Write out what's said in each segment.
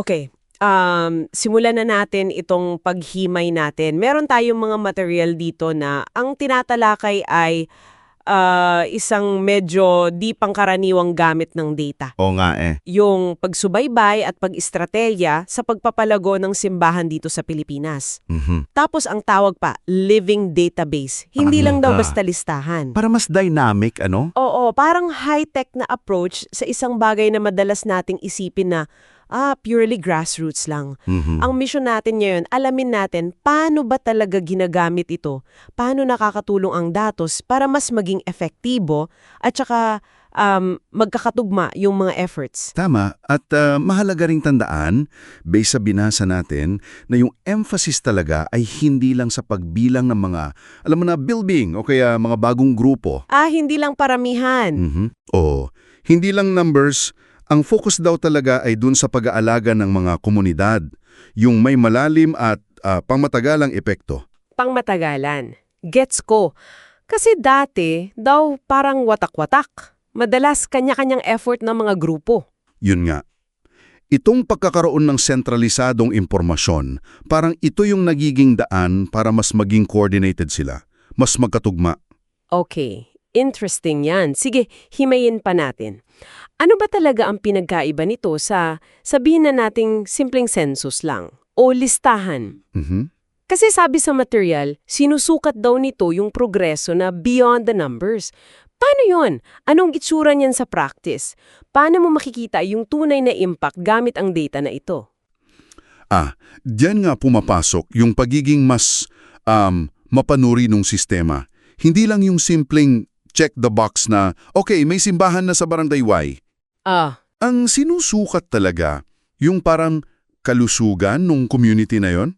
Okay, um, simulan na natin itong paghimay natin. Meron tayong mga material dito na ang tinatalakay ay ah, isang medyo di pangkaraniwang gamit ng data. Oo nga eh. Yung pagsubaybay at pag-istrateya sa pagpapalago ng simbahan dito sa Pilipinas. Mhm. Tapos ang tawag pa, living database. Hindi lang daw Talaga? basta listahan. Para mas dynamic, ano? Oo, parang high-tech na approach sa isang bagay na madalas nating isipin na ah, purely grassroots lang. Mhm. Ang mission natin ngayon, alamin natin paano ba talaga ginagamit ito, paano nakakatulong ang datos para mas maging efektibo at saka um, magkakatugma yung mga efforts. Tama. At ah, mahalaga ring tandaan, based sa binasa natin, na yung emphasis talaga ay hindi lang sa pagbilang ng mga, alam mo na, building o kaya mga bagong grupo. Ah, hindi lang paramihan. Mhm. O, hindi lang numbers, ang focus daw talaga ay dun sa pag-aalaga ng mga komunidad, yung may malalim at ah, pangmatagalang epekto. Pangmatagalan. Gets ko. Kasi dati, daw parang watak-watak. Madalas kanya-kanyang effort ng mga grupo. Yun nga. Itong pagkakaroon ng sentralisadong impormasyon, parang ito yung nagiging daan para mas maging coordinated sila, mas magkatugma. Okay, interesting yan. Sige, himayin pa natin. Ano ba talaga ang pinagkaiba nito sa sabihin na nating simpleng census lang o listahan? Mhm. Kasi sabi sa material, sinusukat daw nito yung progreso na beyond the numbers. Paano yon? Anong itsura niyan sa practice? Paano mo makikita yung tunay na impact gamit ang data na ito? Ah, diyan nga pumapasok yung pagiging mas um, mapanuri ng sistema. Hindi lang yung simpleng check the box na, okay, may simbahan na sa barangay Y. Ah, Ang sinusukat talaga, yung parang kalusugan ng community na yon.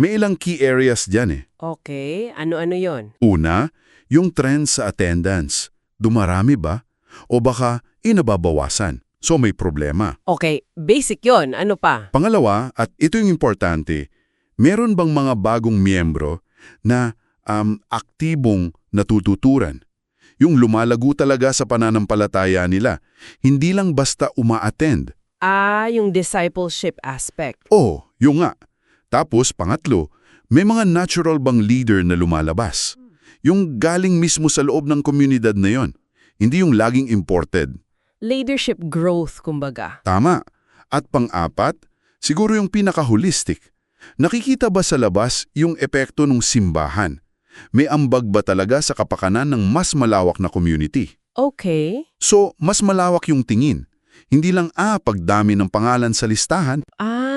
May ilang key areas dyan eh. okay. Ano-ano yon? Una, yung trend sa attendance. Dumarami ba? O baka inababawasan? So may problema. Okay, basic yon. Ano pa? Pangalawa, at ito yung importante, meron bang mga bagong miyembro na um, aktibong natututuran? Yung lumalago talaga sa pananampalataya nila, hindi lang basta uma-attend. Ah, yung discipleship aspect. O, yung nga. Tapos, pangatlo, may mga natural bang leader na lumalabas? Yung galing mismo sa loob ng komunidad na yon. Hindi yung laging imported. Leadership growth, kumbaga. Tama. At pang-apat, siguro yung pinaka-holistic. Nakikita ba sa labas yung epekto ng simbahan? May ambag ba talaga sa kapakanan ng mas malawak na community? Okay. So, mas malawak yung tingin. Hindi lang, ah, pagdami ng pangalan sa listahan. Ah,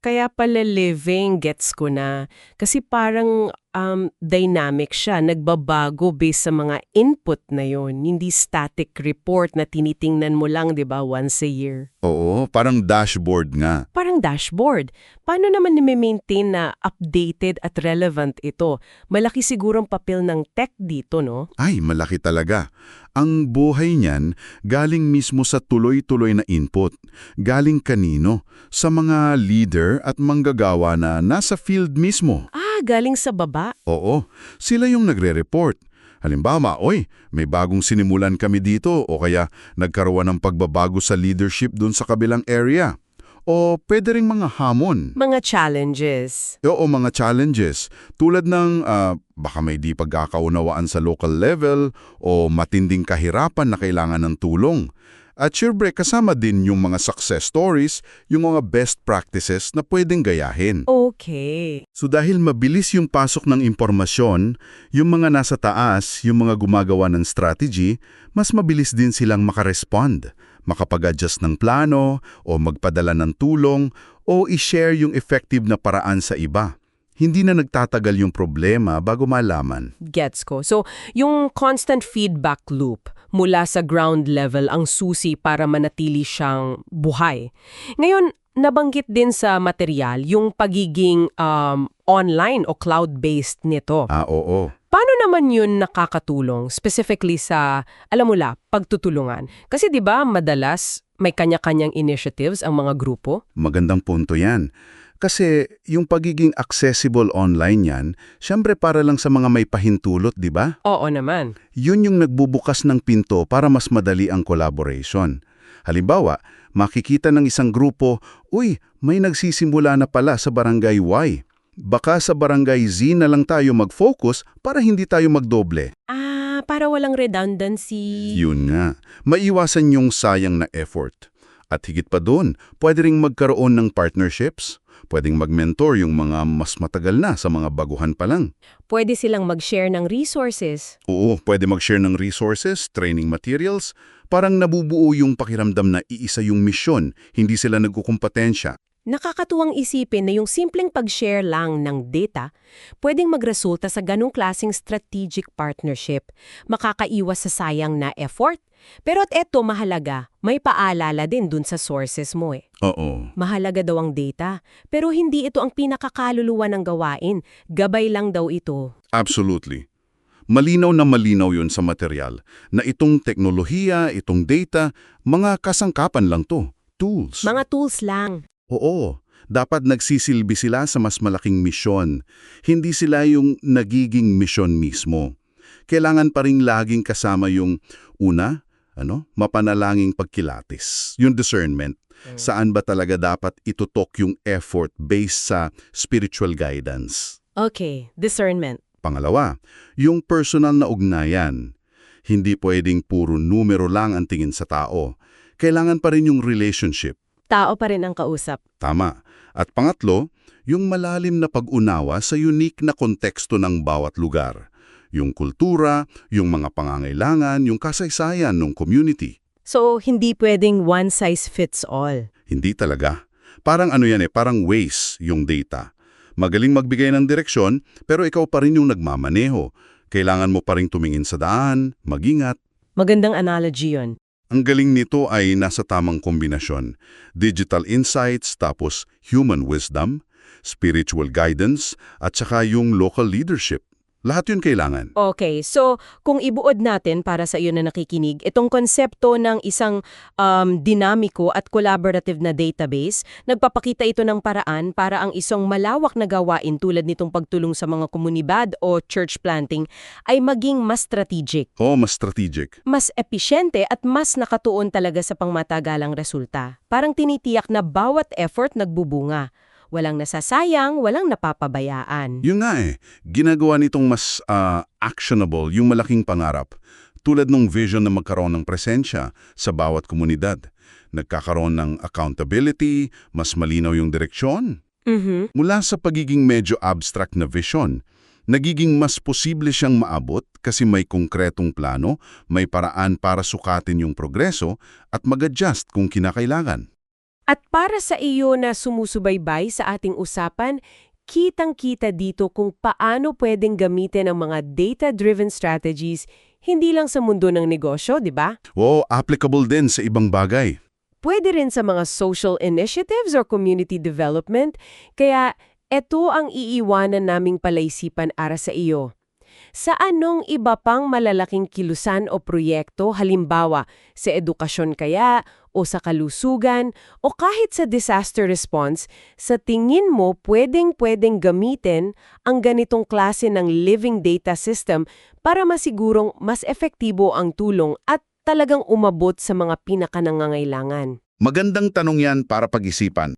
kaya pala living gets ko na. Kasi parang um, dynamic siya, nagbabago based sa mga input na yon, hindi static report na tinitingnan mo lang, 'di ba, once a year. Oo, parang dashboard nga. Parang dashboard. Paano naman ni-maintain na updated at relevant ito? Malaki sigurong papel ng tech dito, no? Ay, malaki talaga. Ang buhay niyan galing mismo sa tuloy-tuloy na input. Galing kanino? Sa mga leader at manggagawa na nasa field mismo. Ah, galing sa baba. Oo, sila yung nagre-report. Halimbawa, oy, may bagong sinimulan kami dito o kaya nagkaroon ng pagbabago sa leadership dun sa kabilang area. O pwede ring mga hamon. Mga challenges. Oo, mga challenges. Tulad ng ah, baka may di pagkakaunawaan sa local level o matinding kahirapan na kailangan ng tulong. At syempre, kasama din yung mga success stories, yung mga best practices na pwedeng gayahin. Okay. So dahil mabilis yung pasok ng impormasyon, yung mga nasa taas, yung mga gumagawa ng strategy, mas mabilis din silang makarespond, makapag-adjust ng plano, o magpadala ng tulong, o i-share yung effective na paraan sa iba. Hindi na nagtatagal yung problema bago malaman. Gets ko. So, yung constant feedback loop mula sa ground level ang susi para manatili siyang buhay. Ngayon, nabanggit din sa material yung pagiging um, online o cloud-based nito. Ah, oo. Paano naman yun nakakatulong specifically sa, alam mo la, pagtutulungan? Kasi 'di ba madalas may kanya-kanyang initiatives ang mga grupo? Magandang punto yan. Kasi yung pagiging accessible online yan, syempre para lang sa mga may pahintulot, di ba? Oo naman. Yun yung nagbubukas ng pinto para mas madali ang collaboration. Halimbawa, makikita ng isang grupo, uy, may nagsisimula na pala sa barangay Y. Baka sa barangay Z na lang tayo mag-focus para hindi tayo magdoble. Ah, para walang redundancy. Yun nga, maiwasan yung sayang na effort. At higit pa doon, pwede ring magkaroon ng partnerships. Pwedeng mag-mentor yung mga mas matagal na sa mga baguhan pa lang. Pwede silang mag-share ng resources. Oo, pwede mag-share ng resources, training materials. Parang nabubuo yung pakiramdam na iisa yung misyon, hindi sila nagkukumpetensya. Nakakatuwang isipin na yung simpleng pag-share lang ng data pwedeng magresulta sa ganong klaseng strategic partnership. Makakaiwas sa sayang na effort. Pero at eto mahalaga, may paalala din dun sa sources mo eh. Oo. Mahalaga daw ang data, pero hindi ito ang pinakakaluluwa ng gawain. Gabay lang daw ito. Absolutely. Malinaw na malinaw yun sa material na itong teknolohiya, itong data, mga kasangkapan lang to, tools. Mga tools lang. Oo, dapat nagsisilbi sila sa mas malaking misyon. Hindi sila yung nagiging misyon mismo. Kailangan pa rin laging kasama yung una, ano, mapanalanging pagkilatis, yung discernment. Saan ba talaga dapat itutok yung effort based sa spiritual guidance? Okay, discernment. Pangalawa, yung personal na ugnayan. Hindi pwedeng puro numero lang ang tingin sa tao. Kailangan pa rin yung relationship. Tao pa rin ang kausap. Tama. At pangatlo, yung malalim na pag-unawa sa unique na konteksto ng bawat lugar. Yung kultura, yung mga pangangailangan, yung kasaysayan ng community. So, hindi pwedeng one size fits all. Hindi talaga. Parang ano yan eh, parang waste yung data. Magaling magbigay ng direksyon, pero ikaw pa rin yung nagmamaneho. Kailangan mo pa rin tumingin sa daan, magingat. Magandang analogy yun. Ang galing nito ay nasa tamang kombinasyon. Digital insights tapos human wisdom, spiritual guidance, at saka yung local leadership. Lahat yun kailangan. Okay, so kung ibuod natin para sa iyo na nakikinig, itong konsepto ng isang um, dinamiko at collaborative na database, nagpapakita ito ng paraan para ang isang malawak na gawain tulad nitong pagtulong sa mga komunidad o church planting ay maging mas strategic, Oo, mas strategic. mas episyente at mas nakatuon talaga sa pangmatagalang resulta. Parang tinitiyak na bawat effort nagbubunga. Walang nasasayang, walang napapabayaan. Yun nga eh, ginagawa nitong mas ah, actionable yung malaking pangarap. Tulad ng vision na magkaroon ng presensya sa bawat komunidad. Nagkakaroon ng accountability, mas malinaw yung direksyon. Mhm. Mula sa pagiging medyo abstract na vision, nagiging mas posible siyang maabot kasi may konkretong plano, may paraan para sukatin yung progreso at mag-adjust kung kinakailangan. At para sa iyo na sumusubaybay sa ating usapan, kitang-kita dito kung paano pwedeng gamitin ang mga data-driven strategies hindi lang sa mundo ng negosyo, di ba? Oo, applicable din sa ibang bagay. Pwede rin sa mga social initiatives or community development, kaya ito ang iiwanan naming palaisipan ara sa iyo. Sa anong iba pang malalaking kilusan o proyekto, halimbawa sa edukasyon kaya, o sa kalusugan, o kahit sa disaster response, sa tingin mo pwedeng-pwedeng gamitin ang ganitong klase ng living data system para masigurong mas efektibo ang tulong at talagang umabot sa mga pinakanangangailangan? Magandang tanong yan para pag-isipan.